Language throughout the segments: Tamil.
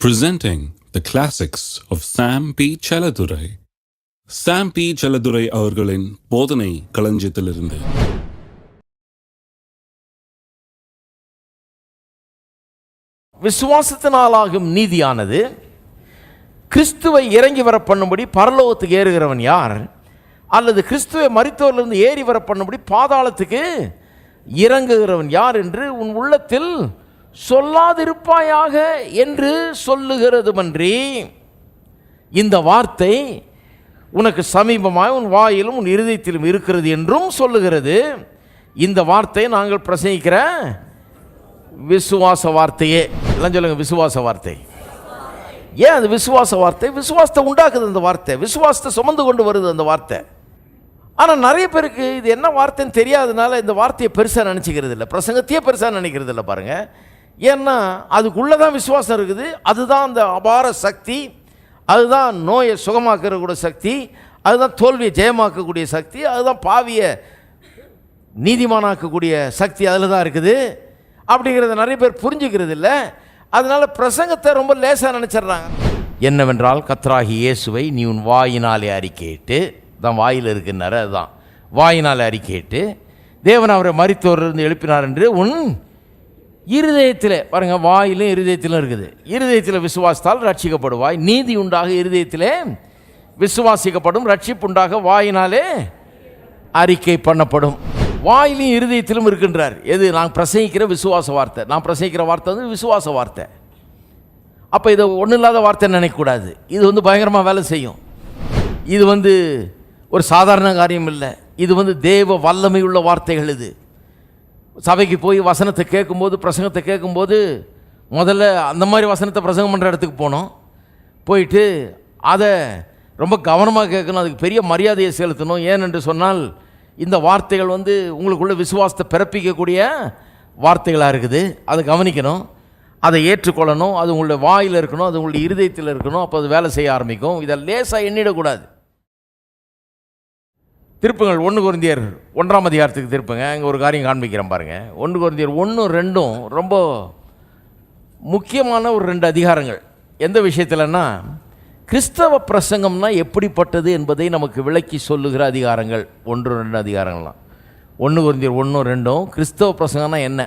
presenting the classics of Sam P. Chaladurai. Sam P. Chaladurai அவர்களின் போதனை களஞ்சியத்திலிருந்து விசுவாசத்தினாலாகும் நீதியானது கிறிஸ்துவை இறங்கி வர பண்ணும்படி பரலோகத்துக்கு ஏறுகிறவன் யார் அல்லது கிறிஸ்துவை மரித்தோரிலிருந்து ஏறி வர பண்ணும்படி பாதாளத்துக்கு இறங்குகிறவன் யார் என்று உன் உள்ளத்தில் சொல்லாதிருப்பாயாக என்று சொல்லுகிறதுமன்றி இந்த வார்த்தை உனக்கு சமீபமாய் உன் வாயிலும் உன் இருதயத்திலும் இருக்கிறது என்றும் சொல்லுகிறது. இந்த வார்த்தையை நாங்கள் பிரசங்கிக்கிற விசுவாச வார்த்தையே. எல்லாம் சொல்லுங்க விசுவாச வார்த்தை. ஏன் அது விசுவாச வார்த்தை? விசுவாசத்தை உண்டாக்குது அந்த வார்த்தை. விசுவாசத்தை சுமந்து கொண்டு வருது அந்த வார்த்தை. ஆனால் நிறைய பேருக்கு இது என்ன வார்த்தைன்னு தெரியாதனால இந்த வார்த்தையை பெருசாக நினச்சிக்கிறது இல்லை பிரசங்கத்தையே பெருசாக நினைக்கிறது இல்லை பாருங்கள் ஏன்னா அதுக்குள்ளே தான் விசுவாசம் இருக்குது. அதுதான் அந்த அபார சக்தி. அதுதான் நோயை சுகமாக்கக்கூடிய சக்தி. அதுதான் தோல்வியை ஜெயமாக்கக்கூடிய சக்தி. அதுதான் பாவியை நீதிமானாக்கக்கூடிய சக்தி அதில் தான் இருக்குது. அப்படிங்கிறத நிறைய பேர் புரிஞ்சுக்கிறது இல்லை அதனால் பிரசங்கத்தை ரொம்ப லேசாக நினச்சிடுறாங்க. என்னவென்றால் கத்ராகி இயேசுவை நீ உன் வாயினாலே அறிக்கையிட்டு தான் வாயில் இருக்குன்னாரு அதுதான். வாயினாலே அறிக்கையிட்டு தேவன் அவரை மறித்தோரிலிருந்து எழுப்பினார் என்று உன் இருதயத்தில் பாருங்க வாயிலும் இருதயத்திலும் இருக்குது. இருதயத்தில் விசுவாசத்தால் ரட்சிக்கப்படுவாய். நீதி உண்டாக இருதயத்திலே விசுவாசிக்கப்படும் ரட்சிப்புண்டாக வாயினாலே அறிக்கை பண்ணப்படும். வாயிலும் இருதயத்திலும் இருக்கின்றார். எது? நான் பிரசங்கிக்கிற விசுவாச வார்த்தை. நான் பிரசங்கிக்கிற வார்த்தை வந்து விசுவாச வார்த்தை. அப்போ இதை ஒன்றும் இல்லாத வார்த்தை நினைக்கக்கூடாது. இது வந்து பயங்கரமாக வேலை செய்யும். இது வந்து ஒரு சாதாரண காரியம் இல்லை. இது வந்து தேவ வல்லமை உள்ள வார்த்தைகள் இது. சபைக்கு போய் வசனத்தை கேட்கும்போது பிரசங்கத்தை கேட்கும்போது முதல்ல அந்த மாதிரி வசனத்தை பிரசங்கம் பண்ணுற இடத்துக்கு போனோம். போயிட்டு அதை ரொம்ப கவனமாக கேட்கணும். அதுக்கு பெரிய மரியாதையை செலுத்தணும். ஏனென்று சொன்னால் இந்த வார்த்தைகள் வந்து உங்களுக்குள்ள விசுவாசத்தை பிறப்பிக்கக்கூடிய வார்த்தைகளாக இருக்குது. அதை கவனிக்கணும். அதை ஏற்றுக்கொள்ளணும். அது உங்களுடைய வாயில் இருக்கணும். அது உங்களுடைய இருதயத்தில் இருக்கணும். அப்போ அது வேலை செய்ய ஆரம்பிக்கும். இதை லேசாக எண்ணிடக்கூடாது. திருப்புங்கள் ஒன்று குருந்தியர் ஒன்றாம் அதிகாரத்துக்கு திருப்புங்க. இங்கே ஒரு காரியம் காண்பிக்கிறேன் பாருங்கள் ஒன்று குருந்தியர் ஒன்றும் ரெண்டும் ரொம்ப முக்கியமான ஒரு ரெண்டு அதிகாரங்கள். எந்த விஷயத்தில்னா கிறிஸ்தவ பிரசங்கம்னா எப்படிப்பட்டது என்பதை நமக்கு விளக்கி சொல்லுகிற அதிகாரங்கள். ஒன்று ரெண்டு அதிகாரங்கள்லாம். ஒன்று குருந்தியர் ஒன்றும் ரெண்டும். கிறிஸ்தவ பிரசங்கம்னா என்ன?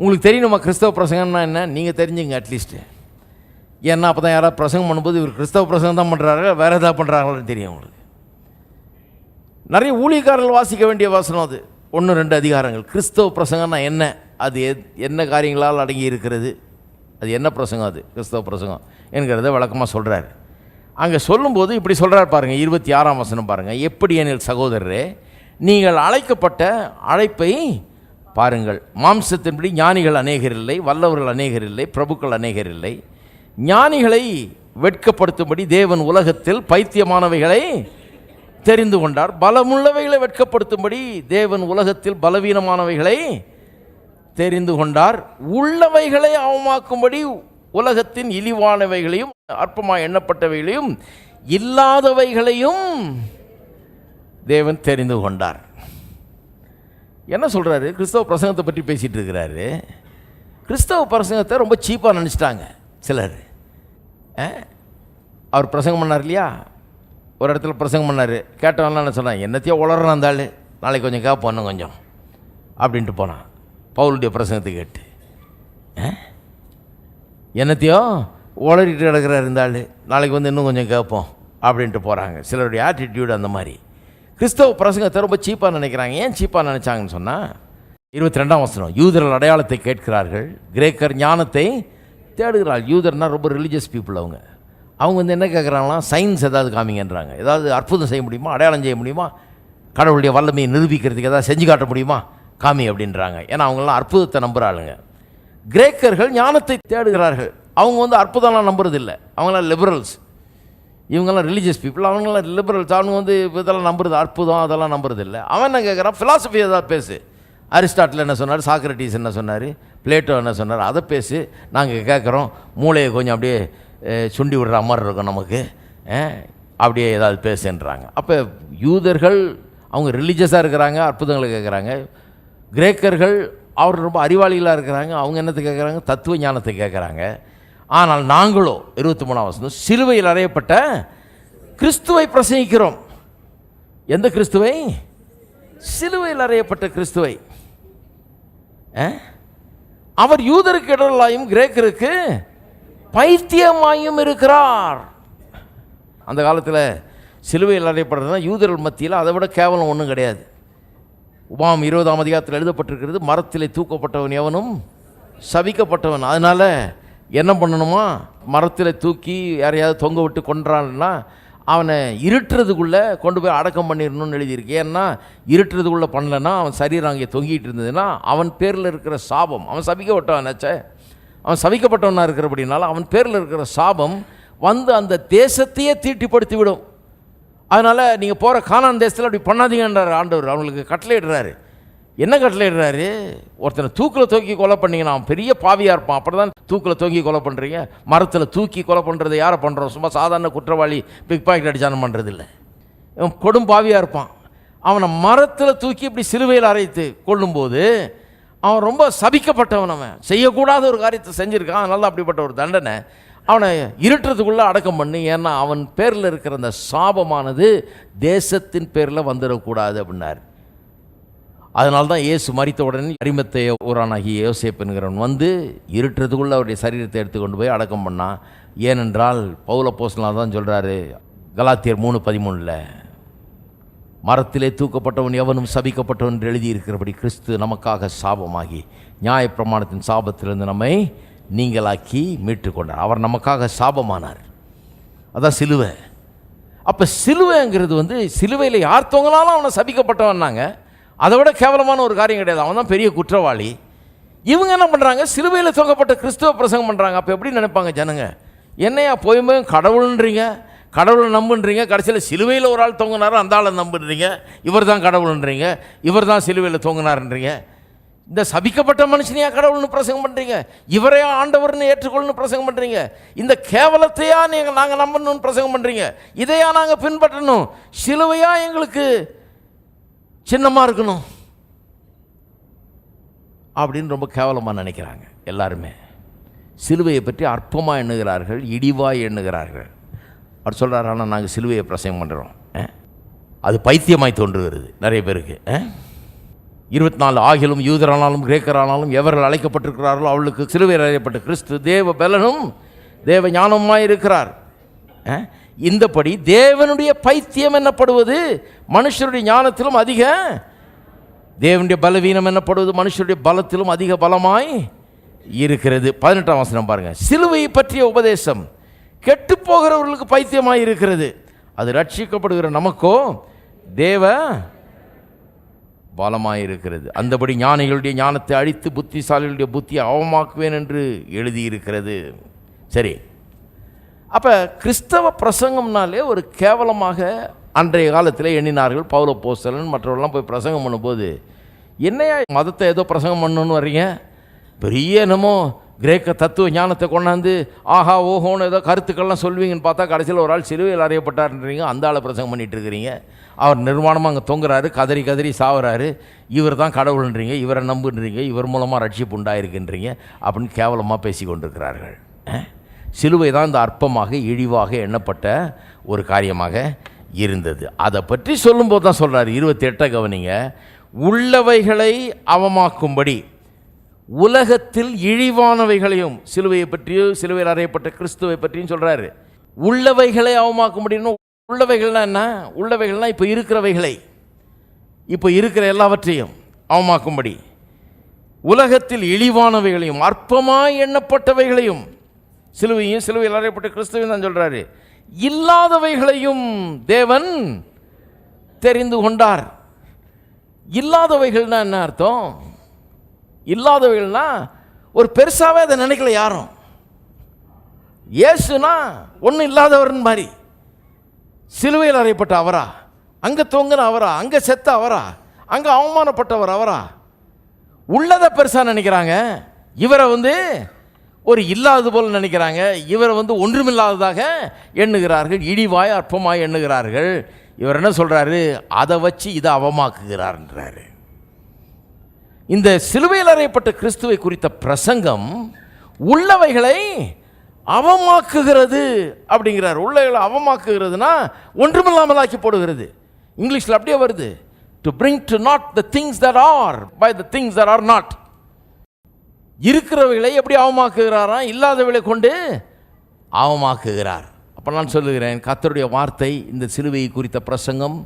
உங்களுக்கு தெரியணுமா கிறிஸ்தவ பிரசங்கம்னா என்ன? நீங்கள் தெரிஞ்சுங்க அட்லீஸ்ட்டு ஏன்னா அப்போ தான் யாராவது பிரசங்கம் பண்ணும்போது இவர் கிறிஸ்தவ பிரசங்கம் தான் பண்ணுறாரு வேறு எதாவது பண்ணுறாங்களான்னு தெரியும் உங்களுக்கு. நிறைய ஊழியக்காரர்கள் வாசிக்க வேண்டிய வசனம் அது. ஒன்று ரெண்டு அதிகாரங்கள். கிறிஸ்தவ பிரசங்கம்னா என்ன? அது எத்- என்ன காரியங்களால் அடங்கி இருக்கிறது? அது என்ன பிரசங்கம் அது? கிறிஸ்தவ பிரசங்கம் என்கிறத வழக்கமாக சொல்கிறார் அங்கே சொல்லும்போது இப்படி சொல்கிறார் பாருங்கள் இருபத்தி ஆறாம் வசனம் பாருங்கள் எப்படி எனில் சகோதரரே நீங்கள் அழைக்கப்பட்ட அழைப்பை பாருங்கள். மாம்சத்தின்படி ஞானிகள் அநேகர் இல்லை வல்லவர்கள் அநேகர் இல்லை பிரபுக்கள் அநேகர் இல்லை. ஞானிகளை வெட்கப்படுத்தும்படி தேவன் உலகத்தில் பைத்தியமானவைகளை தெரிந்து கொண்டார். பலமுள்ளவைகளை வெட்கப்படுத்தும்படி தேவன் உலகத்தில் பலவீனமானவைகளை தெரிந்து கொண்டார். உள்ளவைகளை அவமாக்கும்படி உலகத்தின் இழிவானவைகளையும் அற்பமாக எண்ணப்பட்டவைகளையும் இல்லாதவைகளையும் தேவன் தெரிந்து கொண்டார். என்ன சொல்கிறாரு கிறிஸ்தவ பிரசங்கத்தை பற்றி பேசிகிட்டு இருக்கிறாரு. கிறிஸ்தவ பிரசங்கத்தை ரொம்ப சீப்பாக நினச்சிட்டாங்க சிலர். ஆ? அவர் பிரசங்கம் பண்ணார் இல்லையா? ஒரு இடத்துல பிரசங்கம் பண்ணார். கேட்டவன்லாம் என்ன சொன்னான் என்னத்தையோ உளறான் அந்த ஆள். நாளைக்கு கொஞ்சம் கேட்போம் இன்னும் கொஞ்சம். அப்படின்ட்டு போனான். பவுலுடைய பிரசங்கத்தை கேட்டு. என்னத்தையோ உளறிட்டு கிடக்கிறார் இந்த ஆள். நாளைக்கு வந்து இன்னும் கொஞ்சம் கேட்போம் அப்படின்ட்டு போகிறாங்க சிலருடைய ஆட்டிடியூடு அந்த மாதிரி. கிறிஸ்தவ பிரசங்கத்தை ரொம்ப சீப்பாக நினைக்கிறாங்க. ஏன் சீப்பாக நினச்சாங்கன்னு சொன்னால் இருபத்தி ரெண்டாம் வசனம் யூதர்கள் அடையாளத்தை கேட்கிறார்கள் கிரேக்கர் ஞானத்தை தேடுகிறாள் யூதர்னால் ரொம்ப ரிலீஜியஸ் பீப்புள் அவங்க. அவங்க வந்து என்ன கேட்குறாங்களாம் சயின்ஸ் ஏதாவது காமிங்கன்றாங்க. ஏதாவது அற்புதம் செய்ய முடியுமா? அடையாளம் செய்ய முடியுமா? கடவுளுடைய வல்லமையை நிரூபிக்கிறதுக்கு ஏதாவது செஞ்சு காட்ட முடியுமா? காமி அப்படின்றாங்க. ஏன்னா அவங்களாம் அற்புதத்தை நம்புகிறாளுங்க கிரேக்கர்கள் ஞானத்தை தேடுகிறார்கள். அவங்க வந்து அற்புதம்லாம் நம்புறதில்லை. அவங்களாம் லிபரல்ஸ் இவங்கெல்லாம் ரிலீஜியஸ் பீப்புள் அவங்களாம் லிபரல்ஸ் அவங்க வந்து இதெல்லாம் நம்புறது அற்புதம் அதெல்லாம் நம்புறது இல்லை அவன் என்ன கேட்குறான் ஃபிலாசபி ஏதாவது பேசு. அரிஸ்டாட்டில் என்ன சொன்னார்? சாக்ரட்டிஸ் என்ன சொன்னார்? பிளேட்டோ என்ன சொன்னார்? அதை பேசு. நாங்கள் கேட்குறோம் மூளையை கொஞ்சம் அப்படியே சுண்டி விடுற மாதிரி இருக்கும் நமக்கு. அப்படியே ஏதாவது பேசுன்றாங்க. அப்போ யூதர்கள் அவங்க ரிலீஜியஸாக இருக்கிறாங்க அற்புதங்களை கேட்குறாங்க கிரேக்கர்கள் அவர் ரொம்ப அறிவாளிகளாக இருக்கிறாங்க அவங்க என்னத்தை கேட்குறாங்க தத்துவ ஞானத்தை கேட்குறாங்க ஆனால் நாங்களோ இருபத்தி மூணாம் வசனம் சிலுவையில் அறையப்பட்ட கிறிஸ்துவை பிரசங்கிக்கிறோம். எந்த கிறிஸ்துவை? சிலுவையில் அறையப்பட்ட கிறிஸ்துவை. ஆ? அவர் யூதருக்கு இடலாயும் கிரேக்கருக்கு பைத்தியமாயும் இருக்கிறார். அந்த காலத்தில் சிலுவையில் அறையப்படுறதுனா யூதர்கள் மத்தியில் அதை விட கேவலம் ஒன்றும் கிடையாது. உபாம் இருபதாம் அதிகாரத்தில் எழுதப்பட்டிருக்கிறது மரத்திலே தூக்கப்பட்டவன் எவனும் சபிக்கப்பட்டவன். அதனால் என்ன பண்ணணுமா? மரத்தில் தூக்கி யாரையாவது தொங்க விட்டு கொன்றான்னா அவனை இருட்டுறதுக்குள்ளே கொண்டு போய் அடக்கம் பண்ணிடணும்னு எழுதியிருக்கு. ஏன்னா இருட்டுறதுக்குள்ளே பண்ணலன்னா அவன் சரீரம் அங்கே தொங்கிட்டு இருந்ததுன்னா அவன் பேரில் இருக்கிற சாபம் அவன் சபிக்கப்பட்டவனாச்சே அவன் சவிக்கப்பட்டவனாக இருக்கிறபடினால அவன் பேரில் இருக்கிற சாபம் வந்து அந்த தேசத்தையே தீட்டிப்படுத்தி விடும் அதனால் நீங்கள் போகிற காணான் தேசத்தில் அப்படி பண்ணாதீங்கன்றார் ஆண்டவர். அவங்களுக்கு கட்டளையிடுறாரு. என்ன கட்டளையிடுறாரு? ஒருத்தனை தூக்கில் தூக்கி கொலை பண்ணீங்கன்னா அவன் பெரிய பாவியாக இருப்பான். அப்புறம் தான் தூக்கில் தூக்கி கொலை பண்ணுறீங்க மரத்தில் தூக்கி கொலை பண்ணுறது யாரை பண்ணுறோம் சும்மா சாதாரண குற்றவாளி பிக் பாக்கெட் அடிச்சானம் பண்ணுறது இல்லை இவன் கொடும் பாவியாக இருப்பான். அவனை மரத்தில் தூக்கி இப்படி சிலுவையில் அரைத்து கொள்ளும்போது அவன் ரொம்ப சபிக்கப்பட்டவன் அவன். செய்யக்கூடாத ஒரு காரியத்தை செஞ்சுருக்கான். அதனால தான் அப்படிப்பட்ட ஒரு தண்டனை. அவனை இருட்டுறதுக்குள்ளே அடக்கம் பண்ணி. ஏன்னா அவன் பேரில் இருக்கிற அந்த சாபமானது தேசத்தின் பேரில் வந்துடக்கூடாது அப்படின்னார். அதனால தான் இயேசு மறித்த உடனே அரிமத்தை ஊரானாகிய யோசேப்புங்கிறவன் வந்து இருட்டுறதுக்குள்ளே அவருடைய சரீரத்தை எடுத்துக்கொண்டு போய் அடக்கம் பண்ணான். ஏனென்றால் பௌல போஸ்லாம் தான் சொல்கிறாரு கலாத்தியர் மூணு பதிமூணில் மரத்திலே தூக்கப்பட்டவன் எவனும் சபிக்கப்பட்டவன் என்று எழுதியிருக்கிறபடி கிறிஸ்து நமக்காக சாபமாகி நியாயப்பிரமாணத்தின் சாபத்திலிருந்து நம்மை நீங்களாக்கி மீட்டு கொண்டார் அவர் நமக்காக சாபமானார். அதான் சிலுவை. அப்போ சிலுவைங்கிறது வந்து சிலுவையில் யார் தொங்கனாலும் அவனை சபிக்கப்பட்டவன்னாங்க அதை விட கேவலமான ஒரு காரியம் கிடையாது. அவன் தான் பெரிய குற்றவாளி. இவங்க என்ன பண்ணுறாங்க சிலுவையில் தொங்கப்பட்ட கிறிஸ்துவ பிரசங்கம் பண்ணுறாங்க அப்போ எப்படி நினைப்பாங்க ஜனங்க? என்னையா போயும்போது கடவுள்ன்றீங்க? கடவுளை நம்புன்றீங்க கடைசியில் சிலுவையில் ஒரு ஆள் தொங்கினாரோ அந்த ஆளை நம்புன்றீங்க இவர் தான் கடவுள்ன்றீங்க இவர் தான் சிலுவையில் தொங்கினாருன்றீங்க. இந்த சபிக்கப்பட்ட மனுஷனையா கடவுள்னு பிரசங்கம் பண்ணுறீங்க இவரே ஆண்டவர்னு ஏற்றுக்கொள்னு பிரசங்கம் பண்ணுறீங்க இந்த கேவலத்தையா நீங்கள் நாங்கள் நம்பணும்னு பிரசங்கம் பண்ணுறீங்க இதையா நாங்கள் பின்பற்றணும்? சிலுவையா எங்களுக்கு சின்னமாக இருக்கணும். அப்படின்னு ரொம்ப கேவலமாக நினைக்கிறாங்க எல்லாருமே. சிலுவையை பற்றி அற்பமாக எண்ணுகிறார்கள் இடிவாய் எண்ணுகிறார்கள். அவர் சொல்கிறார் ஆனால் நாங்கள் சிலுவையை பிரசங்கம் பண்ணுறோம் அது பைத்தியமாய் தோன்றுகிறது நிறைய பேருக்கு. இருபத்தி நாலு ஆகிலும் யூதரானாலும் கிரேக்கரானாலும் எவர்கள் அழைக்கப்பட்டிருக்கிறார்களோ அவளுக்கு சிலுவை அறையப்பட்ட கிறிஸ்து தேவ பலனும் தேவ ஞானமாய் இருக்கிறார். இந்தபடி தேவனுடைய பைத்தியம் என்னப்படுவது மனுஷருடைய ஞானத்திலும் அதிக தேவனுடைய பலவீனம் என்னப்படுவது மனுஷருடைய பலத்திலும் அதிக பலமாய் இருக்கிறது. பதினெட்டாம் வசனம் பாருங்கள் சிலுவை பற்றிய உபதேசம். கெட்டு போகிறவர்களுக்கு பைத்தியமாக இருக்கிறது அது ரட்சிக்கப்படுகிற நமக்கோ தேவ பலமாயிருக்கிறது. அந்தபடி ஞானிகளுடைய ஞானத்தை அழித்து புத்திசாலிகளுடைய புத்தியை அவமாக்குவேன் என்று எழுதியிருக்கிறது. சரி. அப்போ கிறிஸ்தவ பிரசங்கம்னாலே ஒரு கேவலமாக அன்றைய காலத்தில் எண்ணினார்கள் பௌல போஸ்தலன் மற்றவர்கள்லாம் போய் பிரசங்கம் பண்ணும்போது என்னையா மதத்தை ஏதோ பிரசங்கம் பண்ணணும்னு வர்றீங்க? பெரிய என்னமோ கிரேக்க தத்துவ ஞானத்தை கொண்டாந்து ஆஹா ஓஹோன்னு ஏதோ கருத்துக்கள்லாம் சொல்வீங்கன்னு பார்த்தா கடைசியில் ஒரு ஆள் சிலுவையில் அறியப்பட்டார்ன்றீங்க. அந்த ஆளை பிரசங்கம் பண்ணிகிட்டு இருக்கிறீங்க அவர் நிர்வாணமாக அங்கே தொங்குறாரு கதறி கதறி சாவுறாரு. இவர் தான் கடவுள்ன்றீங்க இவரை நம்புன்றீங்க இவர் மூலமாக ரட்சிப்பு உண்டாயிருக்குன்றீங்க அப்படின்னு கேவலமாக பேசி கொண்டிருக்கிறார்கள் சிலுவை தான் இந்த அற்பமாக இழிவாக எண்ணப்பட்ட ஒரு காரியமாக இருந்தது. அதை பற்றி சொல்லும்போது தான் சொல்கிறார் இருபத்தி எட்டை கவனிங்க. உள்ளவைகளை அவமாக்கும்படி உலகத்தில் இழிவானவைகளையும் சிலுவையை பற்றியும் சிலுவையில் அறையப்பட்ட கிறிஸ்துவை பற்றியும் சொல்கிறாரு உள்ளவைகளை அவமாக்கும்படின்னு உள்ளவைகள்னா என்ன? உள்ளவைகள்னால் இப்போ இருக்கிறவைகளை. இப்போ இருக்கிற எல்லாவற்றையும் அவமாக்கும்படி. உலகத்தில் இழிவானவைகளையும் அற்பமாய் எண்ணப்பட்டவைகளையும் சிலுவையும் சிலுவையில் அறையப்பட்ட கிறிஸ்துவையும் தான் சொல்கிறாரு இல்லாதவைகளையும் தேவன் தெரிந்து கொண்டார். இல்லாதவைகள்னா என்ன அர்த்தம்? இல்லாதவைகள்னா ஒரு பெருசாகவே அதை நினைக்கல யாரும். இயேசுனா ஒன்றும் இல்லாதவர்னு மாதிரி. சிலுவையில் அறையப்பட்ட அவரா? அங்கே தொங்கின அவரா? அங்கே செத்த அவரா? அங்கே அவமானப்பட்டவர் அவரா? உள்ளதை பெருசாக நினைக்கிறாங்க. இவரை வந்து ஒரு இல்லாதது போல் நினைக்கிறாங்க. இவரை வந்து ஒன்றுமில்லாததாக எண்ணுகிறார்கள். இழிவாய் அற்பமாய் எண்ணுகிறார்கள். இவர் என்ன சொல்கிறாரு அதை வச்சு இதை அவமாக்குகிறார்ன்றாரு. இந்த சிலுவையில் அறையப்பட்ட கிறிஸ்துவை குறித்த பிரசங்கம் உள்ளவைகளை அவமாக்குகிறது அப்படிங்கிறார். உள்ளவைகளை அவமாக்குகிறதுனா ஒன்றுமில்லாமல் ஆக்கி போடுகிறது. இங்கிலீஷில் அப்படியே வருது. To bring to naught the things that are by the things that are not இருக்கிறவைகளை எப்படி அவமாக்குகிறாராம் இல்லாதவைகளை கொண்டு அவமாக்குகிறார். அப்போ நான் சொல்லுகிறேன் கத்தருடைய வார்த்தை இந்த சிலுவையை குறித்த பிரசங்கம்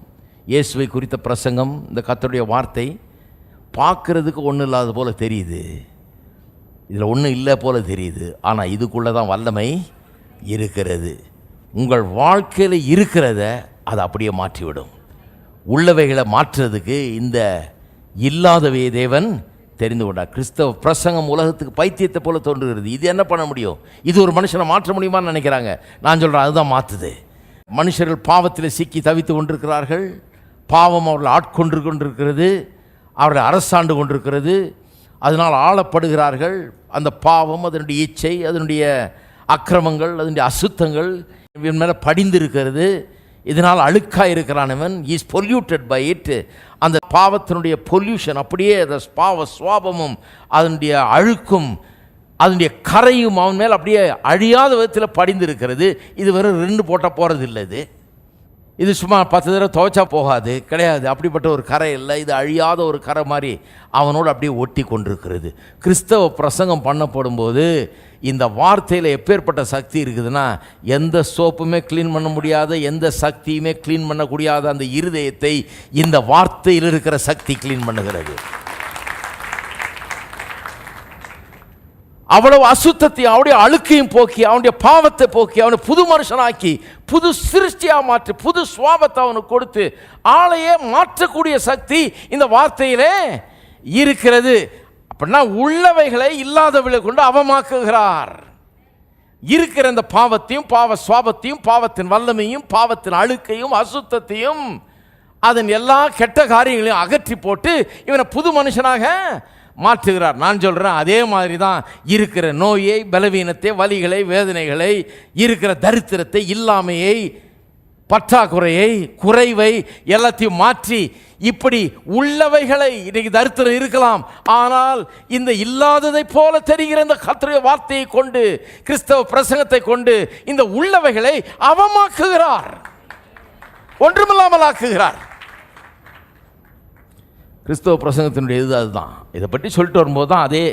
இயேசுவை குறித்த பிரசங்கம் இந்த கத்தருடைய வார்த்தை பார்க்குறதுக்கு ஒன்றும் இல்லாத போல் தெரியுது. இதில் ஒன்றும் இல்லை போல தெரியுது. ஆனால் இதுக்குள்ளே தான் வல்லமை இருக்கிறது. உங்கள் வாழ்க்கையில் இருக்கிறத அதை அப்படியே மாற்றிவிடும். உள்ளவைகளை மாற்றுறதுக்கு இந்த இல்லாதவையை தேவன் தெரிந்து கொண்டார். கிறிஸ்தவ பிரசங்கம் உலகத்துக்கு பைத்தியத்தை போல தோன்றுகிறது. இது என்ன பண்ண முடியும்? இது ஒரு மனுஷனை மாற்ற முடியுமான்னு நினைக்கிறாங்க. நான் சொல்கிறேன் அதுதான் மாற்றுது மனுஷர்கள் பாவத்தில் சிக்கி தவித்து கொண்டிருக்கிறார்கள். பாவம் அவர்கள் ஆட்கொண்டு கொண்டிருக்கிறது. அவர்கள் அரசாண்டு கொண்டிருக்கிறது. அதனால் ஆளப்படுகிறார்கள். அந்த பாவம் அதனுடைய இச்சை அதனுடைய அக்கிரமங்கள் அதனுடைய அசுத்தங்கள் இவன் மேலே படிந்திருக்கிறது. இதனால் அழுக்காக இருக்கிறானவன் இஸ் பொல்யூட்டட் பை இட் அந்த பாவத்தினுடைய பொல்யூஷன் அப்படியே அந்த பாவ சுவாபமும் அதனுடைய அழுக்கும் அதனுடைய கரையும் அவன் மேல் அப்படியே அழியாத விதத்தில் படிந்திருக்கிறது. இது வெறும் ரெண்டு போட்டால் போகிறது இல்லை இது. இது சும்மா பத்து தடவை துவைச்சா போகாது கிடையாது. அப்படிப்பட்ட ஒரு கரை இல்லை. இது அழியாத ஒரு கரை மாதிரி அவனோடு அப்படியே ஒட்டி கொண்டிருக்கிறது. கிறிஸ்தவ பிரசங்கம் பண்ணப்படும்போது இந்த வார்த்தையில் எப்பேற்பட்ட சக்தி இருக்குதுன்னா எந்த சோப்புமே க்ளீன் பண்ண முடியாத எந்த சக்தியுமே க்ளீன் பண்ணக்கூடியாத அந்த இருதயத்தை இந்த வார்த்தையில் இருக்கிற சக்தி க்ளீன் பண்ணுகிறது. அவ்வளவு அசுத்தத்தையும் அவனுடைய அழுக்கையும் போக்கி அவனுடைய பாவத்தை போக்கி அவனை புது மனுஷனாக்கி புது சிருஷ்டியாக மாற்றி புது சுவாபத்தை அவனுக்கு கொடுத்து ஆளையே மாற்றக்கூடிய சக்தி இந்த வார்த்தையிலே இருக்கிறது. அப்படின்னா உள்ளவைகளை இல்லாதவளை கொண்டு அவமாக்குகிறார். இருக்கிற இந்த பாவத்தையும் பாவ சுவாபத்தையும் பாவத்தின் வல்லமையும் பாவத்தின் அழுக்கையும் அசுத்தத்தையும் அதன் எல்லா கெட்ட காரியங்களையும் அகற்றி போட்டு இவனை புது மனுஷனாக மாற்றுகிறார். நான் சொல்கிறேன் அதே மாதிரி தான் இருக்கிற நோயை பலவீனத்தை வலிகளை வேதனைகளை இருக்கிற தரித்திரத்தை இல்லாமையை பற்றாக்குறையை குறைவை எல்லாத்தையும் மாற்றி இப்படி உள்ளவைகளை இன்னைக்கு தரித்திரம் இருக்கலாம். ஆனால் இந்த இல்லாததை போல தெரிகிற இந்த கத்திரிய வார்த்தையை கொண்டு கிறிஸ்தவ பிரசங்கத்தை கொண்டு இந்த உள்ளவைகளை அவமாக்குகிறார். ஒன்றுமில்லாமல் ஆக்குகிறார். கிறிஸ்தவ பிரசங்கத்தினுடைய இது அதுதான். இதை பற்றி சொல்லிட்டு வரும்போது தான் அதே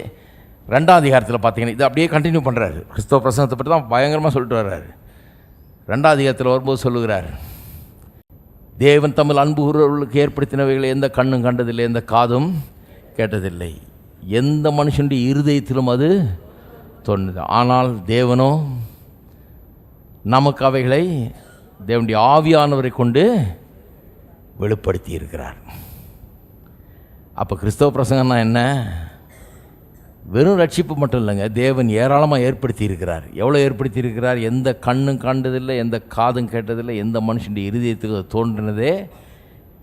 ரெண்டாம் அதிகாரத்தில் பார்த்தீங்கன்னா இதை அப்படியே கண்டினியூ பண்ணுறாரு கிறிஸ்தவ பிரசங்கத்தை பற்றி தான் பயங்கரமாக சொல்லிட்டு வர்றாரு. ரெண்டாம் அதிகாரத்தில் வரும்போது சொல்லுகிறார் தேவன் தமிழ் அன்பு உறவுகளுக்கு ஏற்படுத்தினவைகளை எந்த கண்ணும் கண்டதில்லை எந்த காதும் கேட்டதில்லை. எந்த மனுஷனுடைய இருதயத்திலும் அது தோணுது ஆனால் தேவனோ நமக்கு அவைகளை தேவனுடைய ஆவியானவரை கொண்டு வெளிப்படுத்தி இருக்கிறார் அப்போ கிறிஸ்தவ பிரசங்கம்னா என்ன? வெறும் ரட்சிப்பு மட்டும் இல்லைங்க. தேவன் ஏராளமாக ஏற்படுத்தி இருக்கிறார் எவ்வளோ ஏற்படுத்தி இருக்கிறார் எந்த கண்ணும் கண்டதில்லை எந்த காதும் கேட்டதில்லை எந்த மனுஷனுடைய இருதயத்துக்கு தோன்றினதே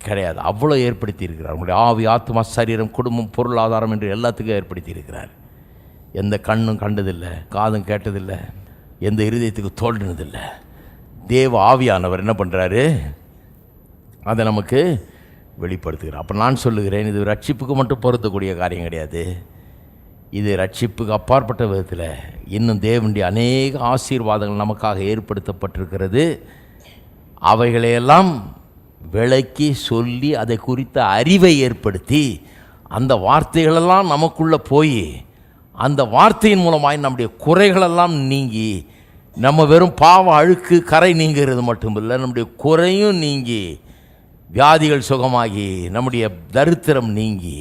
கிடையாது. அவ்வளோ ஏற்படுத்தி இருக்கிறார் உங்களுடைய ஆவி ஆத்மா சரீரம் குடும்பம் பொருளாதாரம் என்று எல்லாத்துக்கும் ஏற்படுத்தி இருக்கிறார் எந்த கண்ணும் கண்டதில்லை காதும் கேட்டதில்லை எந்த இருதயத்துக்கு தோன்றினதில்லை. தேவ ஆவியானவர் என்ன பண்ணுறாரு அதை நமக்கு வெளிப்படுத்துகிறார். அப்போ நான் சொல்லுகிறேன் இது ரட்சிப்புக்கு மட்டும் பொருத்தக்கூடிய காரியம் கிடையாது. இது ரட்சிப்புக்கு அப்பாற்பட்ட விதத்தில் இன்னும் தேவனுடைய அநேக ஆசீர்வாதங்கள் நமக்காக ஏற்படுத்தப்பட்டிருக்கிறது. அவைகளையெல்லாம் விளக்கி சொல்லி அதை குறித்த அறிவை ஏற்படுத்தி அந்த வார்த்தைகளெல்லாம் நமக்குள்ளே போய் அந்த வார்த்தையின் மூலமாய் நம்முடைய குறைகளெல்லாம் நீங்கி நம்ம வெறும் பாவ அழுக்கு கரை நீங்கிறது மட்டுமில்லை நம்முடைய குறையும் நீங்கி வியாதிகள் சுகமாகி நம்முடைய தரித்திரம் நீங்கி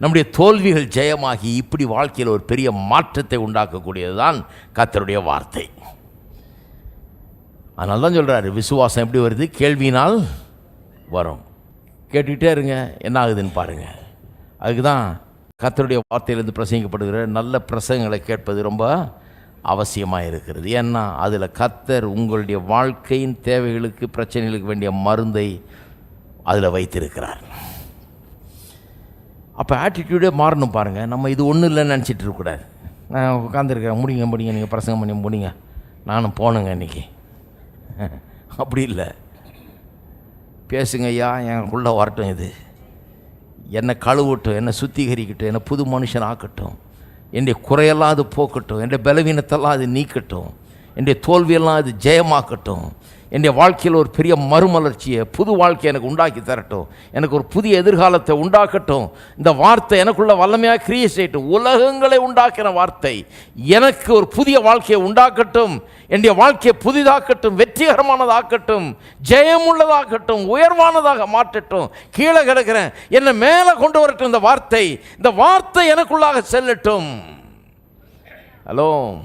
நம்முடைய தோல்விகள் ஜெயமாகி இப்படி வாழ்க்கையில் ஒரு பெரிய மாற்றத்தை உண்டாக்கக்கூடியது தான் கத்தருடைய வார்த்தை. அதனால தான் சொல்கிறாரு விசுவாசம் எப்படி வருது? கேள்வியினால் வரும். கேட்டுக்கிட்டே இருங்க என்ன ஆகுதுன்னு பாருங்கள் அதுக்கு தான் கத்தருடைய வார்த்தையிலிருந்து பிரசங்கிக்கப்படுகிற நல்ல பிரசங்களை கேட்பது ரொம்ப அவசியமாக இருக்கிறது. ஏன்னா அதில் கத்தர் உங்களுடைய வாழ்க்கையின் தேவைகளுக்கு பிரச்சனைகளுக்கு வேண்டிய மருந்தை அதில் வைத்திருக்கிறார். அப்போ ஆட்டிடியூடே மாறணும் பாருங்கள் நம்ம இது ஒன்றும் இல்லைன்னு நினச்சிட்டு இருக்கக்கூடாது நான் உட்காந்துருக்கேன் முடிங்க முடிங்க. நீங்கள் பிரசங்கம் பண்ணி முடிங்க. நானும் போனுங்க இன்றைக்கி அப்படி இல்லை. பேசுங்க ஐயா எனக்குள்ளே வரட்டும் இது. என்னை கழுவட்டும் என்னை சுத்திகரிக்கட்டும் என்னை புது மனுஷன் ஆக்கட்டும். என்னுடைய குறையெல்லாம் அது போக்கட்டும். என்னுடைய பலவீனத்தெல்லாம் அது நீக்கட்டும். என்னுடைய தோல்வியெல்லாம் அது ஜெயமாக்கட்டும். என்னுடைய வாழ்க்கையில் ஒரு பெரிய மறுமலர்ச்சியை புது வாழ்க்கையை எனக்கு உண்டாக்கி தரட்டும். எனக்கு ஒரு புதிய எதிர்காலத்தை உண்டாக்கட்டும். இந்த வார்த்தை எனக்குள்ள வல்லமையாக கிரியை செய்யட்டும். உலகங்களை உண்டாக்கின வார்த்தை எனக்கு ஒரு புதிய வாழ்க்கையை உண்டாக்கட்டும். என்னுடைய வாழ்க்கையை புதிதாக்கட்டும். வெற்றிகரமானதாக்கட்டும். ஜெயமுள்ளதாகட்டும். உயர்வானதாக மாற்றட்டும். கீழே கிடக்கிறேன். என்னை மேலே கொண்டு வரட்டும் இந்த வார்த்தை. இந்த வார்த்தை எனக்குள்ளாக செல்லட்டும். ஹலோ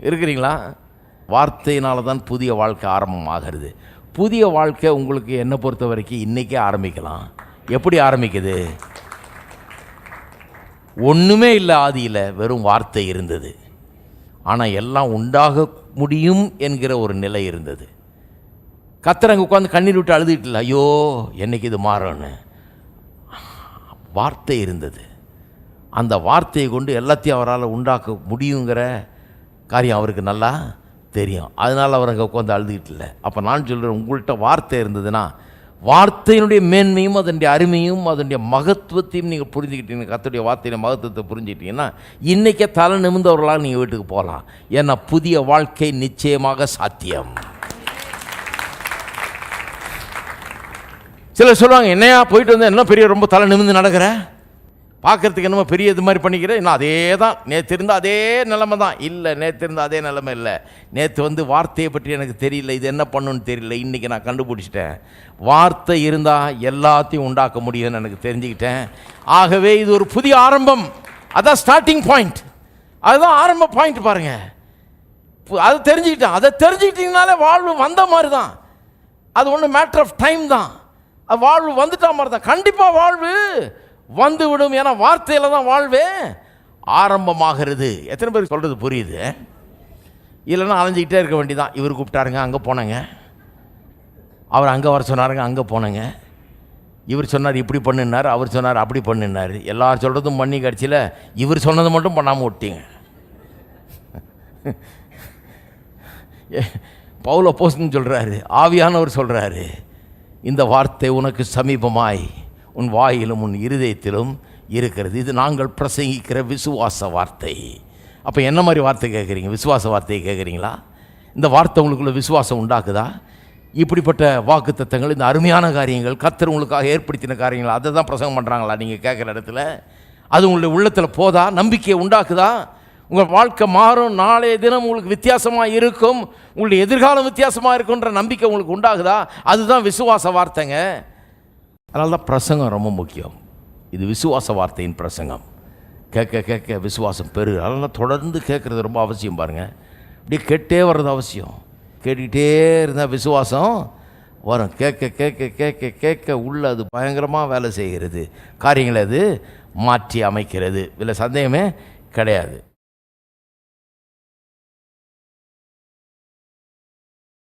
இருக்கிறீங்களா? வார்த்தையினால தான் புதிய வாழ்க்கை ஆரம்பமாகிறது. புதிய வாழ்க்கை உங்களுக்கு என்னை பொறுத்த வரைக்கும் இன்றைக்கே ஆரம்பிக்கலாம். எப்படி ஆரம்பிக்குது? ஒன்றுமே இல்லை ஆதியில் வெறும் வார்த்தை இருந்தது. ஆனால் எல்லாம் உண்டாக முடியும் என்கிற ஒரு நிலை இருந்தது. கத்திரங்க உட்காந்து கண்ணீர் விட்டு அழுதுகிட்டு ஐயோ என்னைக்கு இது மாறும்னு? வார்த்தை இருந்தது. அந்த வார்த்தையை கொண்டு எல்லாத்தையும் அவரால் உண்டாக்க முடியுங்கிற காரியம் அவருக்கு நல்லா தெரியும். அதனால் அவர் அங்கே உட்காந்து அழுதுகிட்டு இல்லை. அப்போ நான் சொல்கிறேன் உங்கள்கிட்ட வார்த்தை இருந்ததுன்னா வார்த்தையினுடைய மேன்மையும் அதனுடைய அருமையும் அதனுடைய மகத்துவத்தையும் நீங்கள் புரிஞ்சுக்கிட்டீங்க. கத்துடைய வார்த்தையின மகத்துவத்தை புரிஞ்சுக்கிட்டீங்கன்னா இன்றைக்கே தலை நிமிர்ந்தவர்களாக நீங்கள் வீட்டுக்கு போகலாம். ஏன்னா புதிய வாழ்க்கை நிச்சயமாக சாத்தியம். சிலர் சொல்லுவாங்க என்னையா போயிட்டு வந்தால் என்ன பெரிய ரொம்ப தலை நிமிர்ந்து நடக்கிற? பார்க்கறதுக்கு என்னமோ பெரிய இது மாதிரி பண்ணிக்கிறேன். இன்னும் அதே தான் நேற்று இருந்த அதே நிலமை தான். இல்லை நேற்று இருந்த அதே நிலமை இல்லை. நேற்று வந்து வார்த்தையை பற்றி எனக்கு தெரியல. இது என்ன பண்ணுன்னு தெரியல. இன்றைக்கி நான் கண்டுபிடிச்சிட்டேன். வார்த்தை இருந்தால் எல்லாத்தையும் உண்டாக்க முடியும்னு எனக்கு தெரிஞ்சுக்கிட்டேன். ஆகவே இது ஒரு புதிய ஆரம்பம். அதான் ஸ்டார்டிங் பாயிண்ட் அதுதான் ஆரம்ப பாயிண்ட் பாருங்கள் அதை தெரிஞ்சுக்கிட்டேன். அதை தெரிஞ்சுக்கிட்டீங்கனாலே வாழ்வு வந்த மாதிரி தான் அது ஒன்று மேட்ரு ஆஃப் டைம் தான். அது வாழ்வு வந்துட்டா மாதிரி தான் கண்டிப்பாக வாழ்வு வந்து விடும் ஏன்னா வார்த்தையில் தான் வாழ்வே ஆரம்பமாகிறது. எத்தனை பேருக்கு சொல்கிறது புரியுது? இல்லைன்னா அலைஞ்சிக்கிட்டே இருக்க வேண்டியதான் இவர் கூப்பிட்டாருங்க அங்கே போனேங்க. அவர் அங்கே வர சொன்னாருங்க அங்கே போனேங்க. இவர் சொன்னார் இப்படி பண்ணுனார் அவர் சொன்னார் அப்படி பண்ணுனார். எல்லார் சொல்கிறதும் பண்ணி கடைசியில் இவர் சொன்னதை மட்டும் பண்ணாமல் விட்டீங்க. பவுல போஸ்ட்னு சொல்கிறாரு ஆவியானவர் சொல்கிறாரு இந்த வார்த்தை உனக்கு சமீபமாய். உன் வாயிலும் உன் இருதயத்திலும் இருக்கிறது. இது நாங்கள் பிரசங்கிக்கிற விசுவாச வார்த்தை. அப்போ என்ன மாதிரி வார்த்தை கேட்குறீங்க? விசுவாச வார்த்தையை கேட்குறீங்களா? இந்த வார்த்தை உங்களுக்குள்ள விசுவாசம் உண்டாக்குதா? இப்படிப்பட்ட வாக்குத்தத்தங்கள் இந்த அருமையான காரியங்கள் கத்தர் உங்களுக்காக ஏற்படுத்தின காரியங்கள் அதை தான் பிரசங்கம் பண்ணுறாங்களா நீங்கள் கேட்குற இடத்துல? அது உங்களுடைய உள்ளத்தில் போதா? நம்பிக்கையை உண்டாக்குதா? உங்கள் வாழ்க்கை மாறும் நாளைய தினம் உங்களுக்கு வித்தியாசமாக இருக்கும் உங்களுடைய எதிர்காலம் வித்தியாசமாக இருக்குன்ற நம்பிக்கை உங்களுக்கு உண்டாகுதா? அதுதான் விசுவாச வார்த்தைங்க. அதனால தான் பிரசங்கம் ரொம்ப முக்கியம். இது விசுவாச வார்த்தையின் பிரசங்கம். கேட்க கேட்க விசுவாசம் பெரு அதனால தொடர்ந்து கேட்குறது ரொம்ப அவசியம் பாருங்கள் அப்படியே கேட்டே வர்றது அவசியம். கேட்டுக்கிட்டே இருந்தால் விசுவாசம் வரும். கேட்க கேட்க கேட்க கேட்க உள்ள அது பயங்கரமாக வேலை செய்கிறது. காரியங்களை அது மாற்றி அமைக்கிறது. இதில் சந்தேகமே கிடையாது.